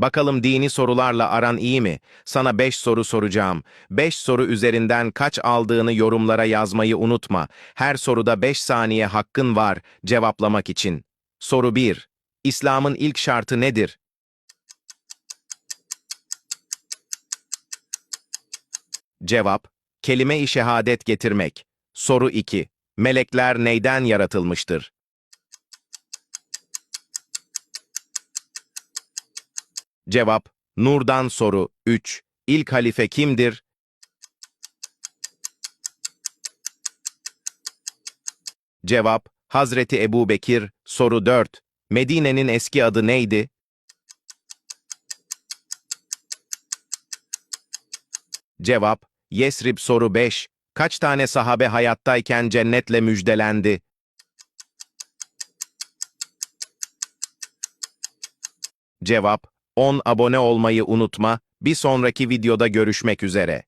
Bakalım dini sorularla aran iyi mi? Sana 5 soru soracağım. 5 soru üzerinden kaç aldığını yorumlara yazmayı unutma. Her soruda 5 saniye hakkın var cevaplamak için. Soru 1. İslam'ın ilk şartı nedir? Cevap: Kelime-i şehadet getirmek. Soru 2. Melekler neyden yaratılmıştır? Cevap: Nur'dan soru 3. İlk halife kimdir? Cevap: Hazreti Ebu Bekir. Soru 4. Medine'nin eski adı neydi? Cevap: Yesrib soru 5. Kaç tane sahabe hayattayken cennetle müjdelendi? Cevap: 10 abone olmayı unutma. Bir sonraki videoda görüşmek üzere.